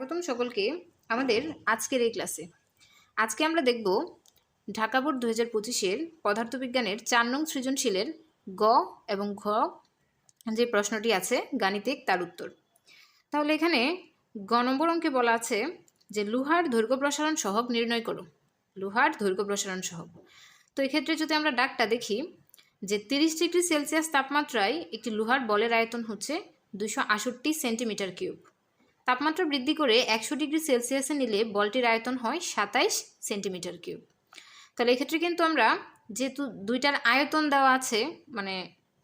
স্বাগতম সকলকে আমাদের আজকের এই ক্লাসে। আজকে আমরা দেখব ঢাকা বোর্ড দু হাজার পঁচিশের পদার্থবিজ্ঞানের চার নং সৃজনশীলের গ এবং ঘ যে প্রশ্নটি আছে গাণিতিক তার উত্তর। তাহলে এখানে গ নম্বর অঙ্কে বলা আছে যে লোহার দৈর্ঘ্য প্রসারণ সহগ নির্ণয় করো। লোহার দৈর্ঘ্য প্রসারণ সহগ। তো এক্ষেত্রে যদি আমরা ডাকটা দেখি যে তিরিশ ডিগ্রি সেলসিয়াস তাপমাত্রায় একটি লোহার বলের আয়তন হচ্ছে দুশো আষট্টি সেন্টিমিটার কিউব। তাপমাত্রা বৃদ্ধি করে একশো ডিগ্রি সেলসিয়াসে নিলে বলটির আয়তন হয় সাতাইশ সেন্টিমিটার কিউব। তাহলে এক্ষেত্রে কিন্তু আমরা যেহেতু দুইটার আয়তন দেওয়া আছে মানে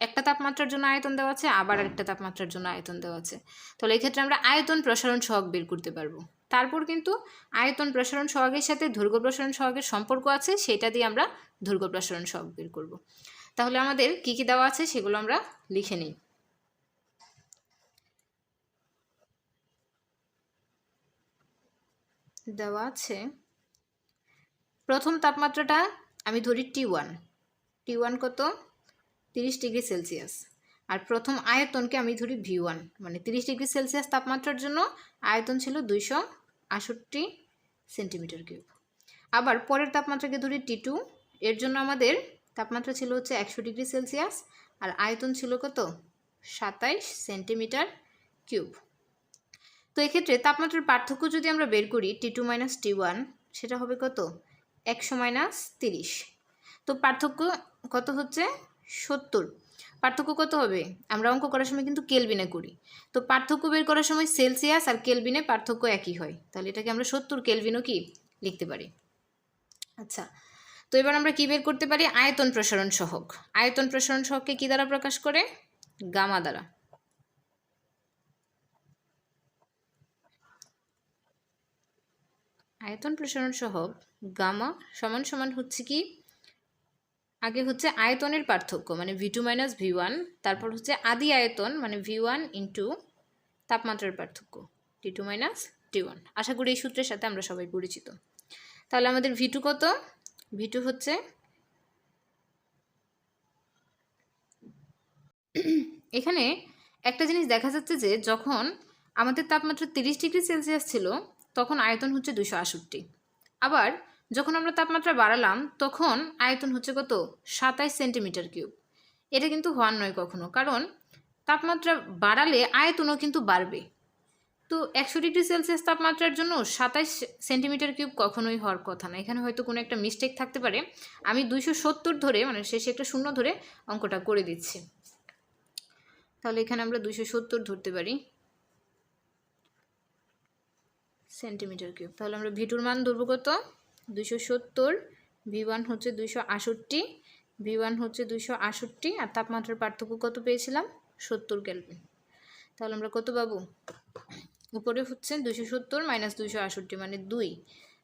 একটা তাপমাত্রার জন্য আয়তন দেওয়া আছে, আবার একটা তাপমাত্রার জন্য আয়তন দেওয়া আছে। তাহলে এক্ষেত্রে আমরা আয়তন প্রসারণ সহগ বের করতে পারব। তারপর কিন্তু আয়তন প্রসারণ সহগের সাথে দৈর্ঘ্য প্রসারণ সহগের সম্পর্ক আছে, সেটা দিয়ে আমরা দৈর্ঘ্য প্রসারণ সহগ বের করব। তাহলে আমাদের কি কি দেওয়া আছে সেগুলো আমরা লিখে নিই। দেওয়া আছে। প্রথম তাপমাত্রাটা আমি ধরি টি ওয়ান টি ওয়ান কত? তিরিশ ডিগ্রি সেলসিয়াস। আর প্রথম আয়তনকে আমি ধরি ভি ওয়ান মানে তিরিশ ডিগ্রি সেলসিয়াস তাপমাত্রার জন্য আয়তন ছিল দুইশো আষট্টি সেন্টিমিটার কিউব। আবার পরের তাপমাত্রাকে ধরি টি টু এর জন্য আমাদের তাপমাত্রা ছিল হচ্ছে একশো ডিগ্রি সেলসিয়াস, আর আয়তন ছিল কত? সাতাইশ সেন্টিমিটার কিউব। তো এক্ষেত্রে তাপমাত্রার পার্থক্য যদি আমরা বের করি T two minus T one সেটা হবে কত? একশো মাইনাস তিরিশ। তো পার্থক্য কত হচ্ছে? সত্তর। পার্থক্য কত হবে? আমরা অঙ্ক করার সময় কিন্তু কেলবিনে করি। তো পার্থক্য বের করার সময় সেলসিয়াস আর কেলবিনে পার্থক্য একই হয়। তাহলে এটাকে আমরা সত্তর, কেলভিনও কি লিখতে পারি। আচ্ছা তো এবার আমরা কি বের করতে পারি? আয়তন প্রসারণ সহক। আয়তন প্রসারণ সহককে কী দ্বারা প্রকাশ করে? গামা দ্বারা। আয়তন প্রসারণ সহগ গামা সমান সমান হচ্ছে কি? আগে হচ্ছে আয়তনের পার্থক্য মানে V two minus V one তারপর হচ্ছে আদি আয়তন মানে ভি ওয়ান ইন্টু তাপমাত্রার পার্থক্য T two minus T one আশা করি এই সূত্রের সাথে আমরা সবাই পরিচিত। তাহলে আমাদের ভি টু কত? ভি টু হচ্ছে এখানে একটা জিনিস দেখা যাচ্ছে যে যখন আমাদের তাপমাত্রা তিরিশ ডিগ্রি সেলসিয়াস ছিল তখন আয়তন হচ্ছে দুশো আষট্টি আবার যখন আমরা তাপমাত্রা বাড়ালাম, তখন আয়তন হচ্ছে কত? সাতাইশ সেন্টিমিটার কিউব। এটা কিন্তু হওয়ার নয় কখনো, কারণ তাপমাত্রা বাড়ালে আয়তনও কিন্তু বাড়বে। তো একশো ডিগ্রি সেলসিয়াস তাপমাত্রার জন্য সাতাইশ সেন্টিমিটার কিউব কখনোই হওয়ার কথা না। এখানে হয়তো কোনো একটা মিস্টেক থাকতে পারে। আমি দুইশো সত্তর ধরে মানে শেষে একটা শূন্য ধরে অঙ্কটা করে দিচ্ছি। তাহলে এখানে আমরা দুইশো সত্তর ধরতে পারি। Centimetre cube. তাহলে আমরা ভিটুর মান ধরবো কত? দুইশো সত্তর ভি ওয়ান হচ্ছে দুইশো আষট্টি ভি ওয়ান হচ্ছে দুইশো আষট্টি, আর তাপমাত্রার পার্থক্য কত পেয়েছিলাম? সত্তর ক্যালভিন তাহলে আমরা কত পাবো? উপরে হচ্ছে দুইশো সত্তর মাইনাস দুইশো আষট্টি মানে দুই,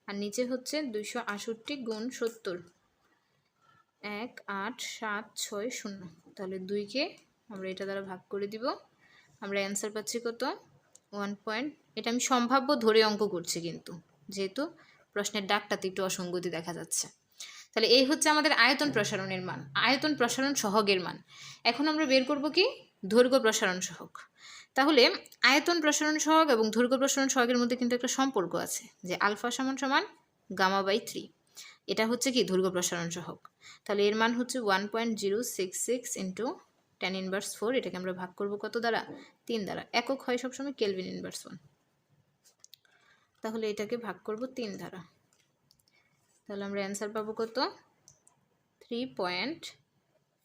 আর নিচে হচ্ছে দুইশো আষট্টি গুণ সত্তর। এক, আট, সাত, ছয়, শূন্য। তাহলে দুইকে আমরা এটা দ্বারা ভাগ করে দিব। আমরা অ্যান্সার পাচ্ছি কত? ওয়ান পয়েন্ট এটা আমি সম্ভাব্য ধরে অঙ্ক করছি কিন্তু, যেহেতু প্রশ্নের ডাকটাতে একটু অসঙ্গতি দেখা যাচ্ছে। তাহলে এই হচ্ছে আমাদের আয়তন প্রসারণের মান। আয়তন প্রসারণ সহগের মান। এখন আমরা বের করব কি? দৈর্ঘ্য প্রসারণ সহগ। তাহলে আয়তন প্রসারণ সহগ এবং দৈর্ঘ্য প্রসারণ সহগের মধ্যে কিন্তু একটা সম্পর্ক আছে, যে আলফা সমান সমান গামা বাই থ্রি এটা হচ্ছে কি? দৈর্ঘ্য প্রসারণ সহগ। তাহলে এর মান হচ্ছে one point zero six six into ten inverse four এটাকে আমরা ভাগ করব কত দ্বারা? তিন দ্বারা। একক হয় সবসময় কেলভিন ইনভার্স ওয়ান তাহলে এটাকে ভাগ করব তিন দ্বারা। তাহলে আমরা অ্যান্সার পাবো কত? Three point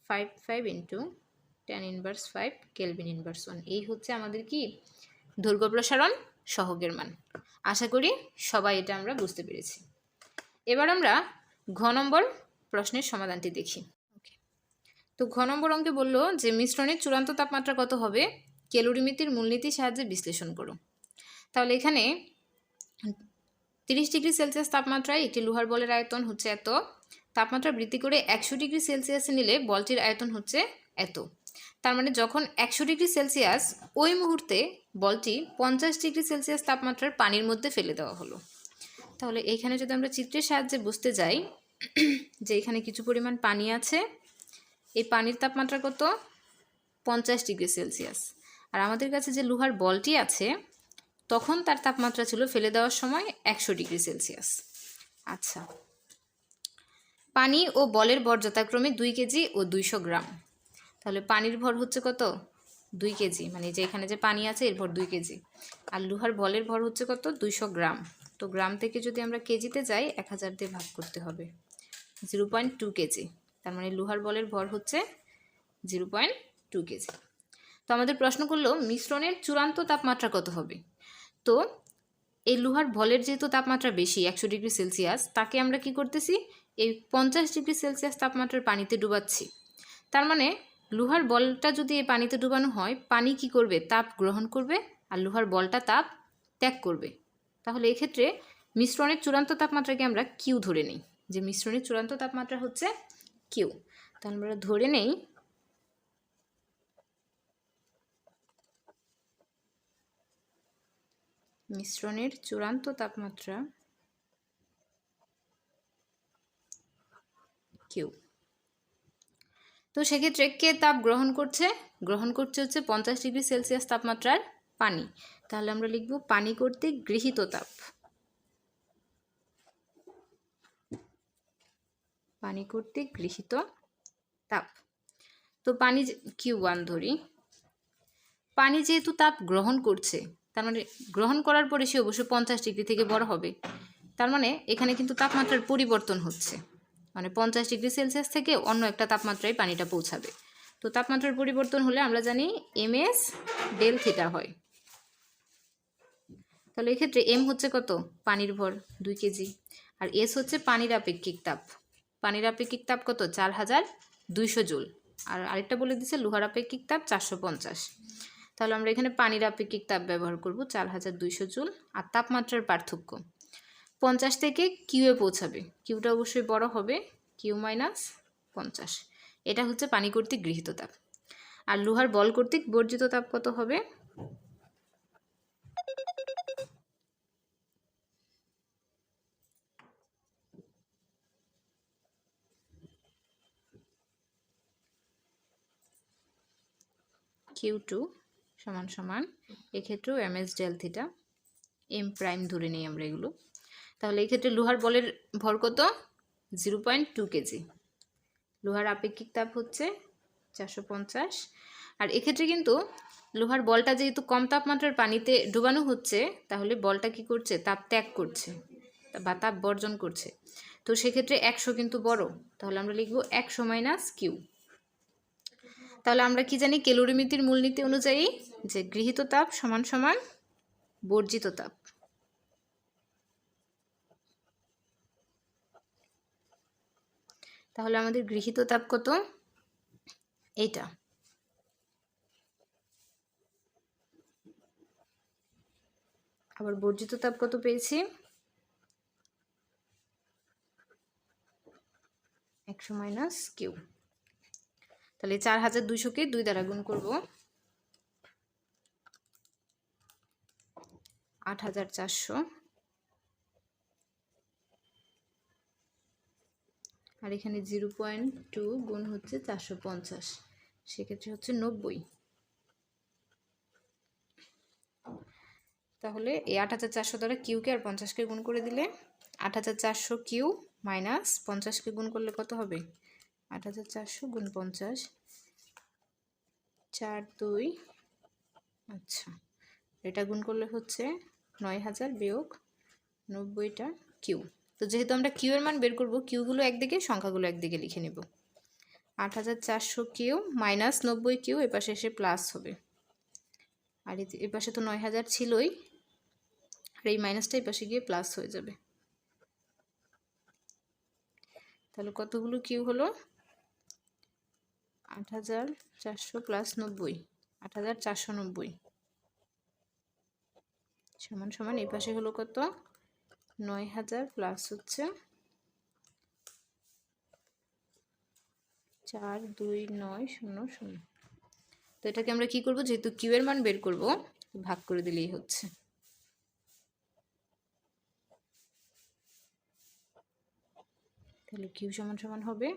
five five into ten inverse five kelvin inverse one এই হচ্ছে আমাদের কি? দৈর্ঘ্য প্রসারণ সহগের মান। আশা করি সবাই এটা আমরা বুঝতে পেরেছি। এবার আমরা ঘ নম্বর প্রশ্নের সমাধানটি দেখি। তো ঘ নম্বর অঙ্কে বলল যে মিশ্রণের চূড়ান্ত তাপমাত্রা কত হবে? ক্যালোরিমিতির মূলনীতির সাহায্যে বিশ্লেষণ করো। তাহলে এখানে তিরিশ ডিগ্রি সেলসিয়াস তাপমাত্রায় একটি লোহার বলের আয়তন হচ্ছে এত। তাপমাত্রা বৃদ্ধি করে একশো ডিগ্রি সেলসিয়াসে নিলে বলটির আয়তন হচ্ছে এত। তার মানে যখন একশো ডিগ্রি সেলসিয়াস, ওই মুহূর্তে বলটি পঞ্চাশ ডিগ্রি সেলসিয়াস তাপমাত্রার পানির মধ্যে ফেলে দেওয়া হলো। তাহলে এইখানে যদি আমরা চিত্রের সাহায্যে বুঝতে যাই যে এখানে কিছু পরিমাণ পানি আছে এই পানির তাপমাত্রা কত? পঞ্চাশ ডিগ্রি সেলসিয়াস। আর আমাদের কাছে যে লোহার বলটি আছে, তখন তার তাপমাত্রা ছিল ফেলে দেওয়ার সময় একশো ডিগ্রি সেলসিয়াস। আচ্ছা। পানি ও বলের ভর যথাক্রমে দুই কেজি ও দুইশো গ্রাম। তাহলে পানির ভর হচ্ছে কত? দুই কেজি। মানে যে এখানে যে পানি আছে, এর ভর দুই কেজি। আর লোহার বলের ভর হচ্ছে কত? দুইশো গ্রাম। তো গ্রাম থেকে যদি আমরা কেজিতে যাই, এক হাজার দিয়ে ভাগ করতে হবে। Zero point two KG. তার মানে লোহার বলের ভর হচ্ছে জিরো পয়েন্ট টু কেজি। তো আমাদের প্রশ্ন করল, মিশ্রণের চূড়ান্ত তাপমাত্রা কত হবে? তো এই লোহার বলের যেহেতু তাপমাত্রা বেশি, একশো ডিগ্রি সেলসিয়াস, তাকে আমরা কি করতেছি? এই পঞ্চাশ ডিগ্রি সেলসিয়াস তাপমাত্রার পানিতে ডুবাচ্ছি। তার মানে লোহার বলটা যদি এই পানিতে ডুবানো হয়, পানি কি করবে? তাপ গ্রহণ করবে আর লোহার বলটা তাপ ত্যাগ করবে। তাহলে এক্ষেত্রে মিশ্রণের চূড়ান্ত তাপমাত্রাকে আমরা কিউ ধরে নিই। যে মিশ্রণের চূড়ান্ত তাপমাত্রা হচ্ছে কিউ। তাহলে আমরা ধরে নেই। মিশ্রণের চূড়ান্ত তাপমাত্রা কিউ। তো সেক্ষেত্রে কে তাপ গ্রহণ করছে? গ্রহণ করছে হচ্ছে পঞ্চাশ ডিগ্রি সেলসিয়াস তাপমাত্রার পানি। তাহলে আমরা লিখব পানি কর্তৃক গৃহীত তাপ। পানি কর্তৃক গৃহীত তাপ। তো পানি কিউ ওয়ান ধরি। পানি যেহেতু তাপ গ্রহণ করছে, তার মানে গ্রহণ করার পরে সে অবশ্যই পঞ্চাশ ডিগ্রি থেকে বড় হবে। তার মানে এখানে কিন্তু তাপমাত্রার পরিবর্তন হচ্ছে। মানে পঞ্চাশ ডিগ্রি সেলসিয়াস থেকে অন্য একটা তাপমাত্রায় পানিটা পৌঁছাবে। তো তাপমাত্রার পরিবর্তন হলে আমরা জানি এম এস ডেল থিটা হয়। তাহলে এক্ষেত্রে এম হচ্ছে কত? পানির ভর দুই কেজি। আর এস হচ্ছে পানির আপেক্ষিক তাপ। পানির আপেক্ষিক তাপ কত? চার হাজার দুইশো জুল। আর আরেকটা বলে দিচ্ছে লোহার আপেক্ষিক তাপ চারশো পঞ্চাশ। তাহলে আমরা এখানে পানির আপেক্ষিক তাপ ব্যবহার করব, চার হাজার দুইশো জুল, আর তাপমাত্রার পার্থক্য। পঞ্চাশ থেকে কিউয়ে পৌঁছাবে। কিউটা অবশ্যই বড় হবে কিউ মাইনাস পঞ্চাশ। এটা হচ্ছে পানি কর্তৃক গৃহীত তাপ। আর লোহার বল কর্তৃক বর্জিত তাপ কত হবে? কিউ টু সমান সমান, এক্ষেত্রেও M S del theta M prime ধরে নিই আমরা এগুলো। তাহলে এই ক্ষেত্রে লোহার বলের ভর কত? জিরো পয়েন্ট টু কেজি লোহার আপেক্ষিক তাপ হচ্ছে চারশো পঞ্চাশ। আর এক্ষেত্রে কিন্তু লোহার বলটা যেহেতু কম তাপমাত্রার পানিতে ডুবানো হচ্ছে, তাহলে বলটা কি করছে? তাপ ত্যাগ করছে বা তাপ বর্জন করছে। তো সেক্ষেত্রে একশো কিন্তু বড়। তাহলে আমরা লিখব একশো মাইনাস কিউ তাহলে আমরা কি জানি? ক্যালোরিমিতির মূলনীতি অনুযায়ী যে গৃহীত তাপ সমান সমান বর্জিত তাপ। তাহলে আমাদের গৃহীত তাপ কত? এইটা। আবার বর্জিত তাপ কত পেয়েছি? একশো মাইনাস কিউ। তাহলে চার হাজার দুইশোকে দুই দ্বারা গুণ করব। আট হাজার চারশো। আর এখানে জিরো পয়েন্ট টু গুণ হচ্ছে চারশো পঞ্চাশ। সেক্ষেত্রে হচ্ছে নব্বই। তাহলে এই আট হাজার চারশো দ্বারা কিউকে আর পঞ্চাশকে গুণ করে দিলে আট হাজার চারশো কিউ মাইনাস পঞ্চাশকে গুণ করলে কত হবে? আট হাজার চারশো গুণ পঞ্চাশ। চার দুই আচ্ছা। এটা গুণ করলে হচ্ছে নয় হাজার বিয়োগ নব্বইটা কিউ। তো যেহেতু আমরা কিউ এর মান বের করব কিউগুলো একদিকে, সংখ্যাগুলো একদিকে লিখে নেব। আট হাজার চারশো কিউ মাইনাস নব্বই কিউ এপাশে এসে প্লাস হবে। আর এপাশে তো নয় হাজার ছিলই, আর এই মাইনাসটা এপাশে গিয়ে প্লাস হয়ে যাবে। তাহলে কতগুলো কিউ হলো? আট হাজার চারশো প্লাস নব্বই। আট হাজার চারশো নব্বই। সমান সমান এই পাশে হলো কত? নয় হাজার প্লাস হচ্ছে চার দুই নয় শূন্য শূন্য। তো এটাকে আমরা কি করব? যেহেতু কিউ এর মান বের করব, ভাগ করে দিলেই হচ্ছে। তাহলে কিউ সমান সমান হবে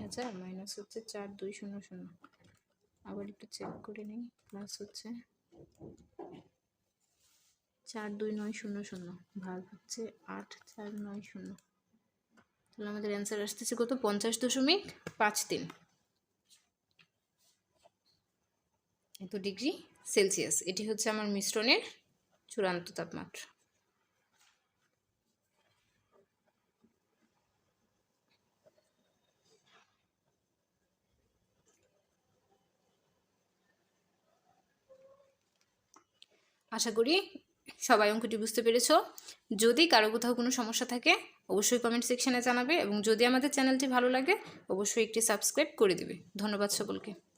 হাজার মাইনাস হচ্ছে চার, দুই, শূন্য শূন্য। আবার একটু চেক করে নিই প্লাস হচ্ছে চার, দুই, নয়, শূন্য শূন্য। ভাগ হচ্ছে আট, চার, নয়, শূন্য। তাহলে আমাদের অ্যান্সার আসতেছে কত? পঞ্চাশ দশমিক পাঁচ তিন। এত ডিগ্রি সেলসিয়াস এটি হচ্ছে আমার মিশ্রণের চূড়ান্ত তাপমাত্রা। আশা করি সবাই অঙ্কটি বুঝতে পেরেছ। যদি কারও কোথাও কোনো সমস্যা থাকে, অবশ্যই কমেন্ট সেকশানে জানাবে এবং যদি আমাদের চ্যানেলটি ভালো লাগে, অবশ্যই একটি সাবস্ক্রাইব করে দেবে। ধন্যবাদ সকলকে।